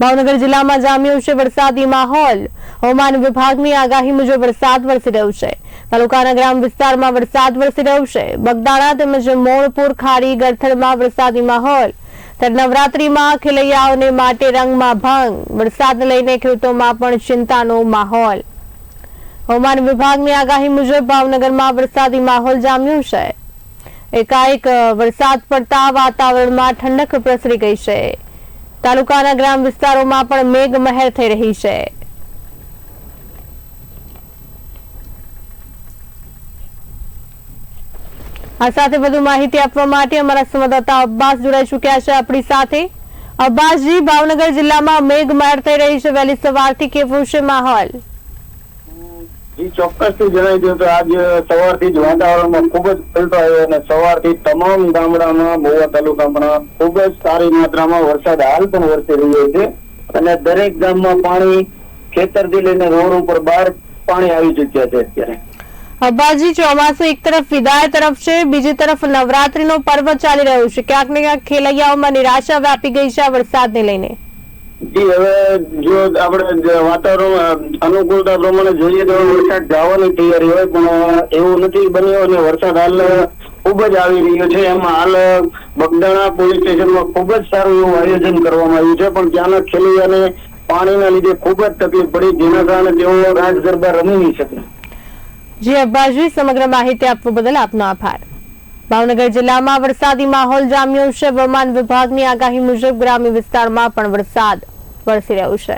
ભાવનગર જિલ્લામાં જામ્યો છે વરસાદી માહોલ. હવામાન વિભાગની આગાહી મુજબ વરસાદ વરસી રહ્યો છે. તાલુકાના ગ્રામ વિસ્તારમાં વરસાદ વરસી રહ્યો છે. બગદાણા તેમજ મોણપુર, ખાડી, ગરથડમાં વરસાદી માહોલ. ત્યારે નવરાત્રીમાં ખેલૈયાઓને માટે રંગમાં ભંગ. વરસાદને લઈને ખેડૂતોમાં પણ ચિંતાનો માહોલ. હવામાન વિભાગની આગાહી મુજબ ભાવનગરમાં વરસાદી માહોલ જામ્યો છે. એકાએક વરસાદ પડતા વાતાવરણમાં ઠંડક પ્રસરી ગઈ છે. તાલુકાના ગ્રામ વિસ્તારોમાં પણ મેઘ મહેર થઈ રહી છે. આ સાથે વધુ માહિતી આપવા માટે અમારા સંવાદદાતા અબ્બાસ જોડાઈ ચુક્યા છે. આપણી સાથે અબ્બાસજી, ભાવનગર જિલ્લામાં મેઘ મહેર થઈ રહી છે. વહેલી સવારથી કેવું છે માહોલ? ચોક્કસથી જણાવી દઉં તો આજ સવારથી જ વાતાવરણમાં ખૂબ જ પલટો આવ્યો અને સવારથી તમામ ગામડામાં મહુવા તાલુકામાં ખૂબ જ સારી માત્રામાં વરસાદ હાલ પણ વરસી રહ્યો છે અને દરેક ગામમાં પાણી ખેતરથી લઈને રોડ ઉપર બહાર પાણી આવી ચુક્યા છે અત્યારે. અબ્બાસજી ચોમાસું એક તરફ વિદાય તરફ છે, બીજી તરફ નવરાત્રીનો પર્વ ચાલી રહ્યો છે. ક્યાંક ને ક્યાંક ખેલૈયાઓમાં નિરાશા વ્યાપી ગઈ છે આ વરસાદને લઈને. જી, હવે જો આપણે વાતાવરણ, અનુકૂળતા પ્રમાણે જોઈએ તો વરસાદ જવાની તૈયારી હોય, પણ એવું નથી બન્યો અને વરસાદ હાલ ખૂબ જ આવી રહ્યો છે. એમાં હાલ બગદાણા પોલીસ સ્ટેશનમાં ખૂબ જ સારું એવું આયોજન કરવામાં આવ્યું છે, પણ ત્યાંના ખેલૈયાને પાણીના લીધે ખૂબ જ તકલીફ પડી, જેના કારણે તેઓ રાજ ગરબા રમી નહીં શકે. જી અબ્બાસજી સમગ્ર માહિતી આપવા બદલ આપનો આભાર. ભાવનગર જિલ્લામાં વરસાદી માહોલ જામ્યો છે. હવામાન વિભાગની આગાહી મુજબ ગ્રામ્ય વિસ્તારમાં પણ વરસાદ વરસી રહ્યો છે.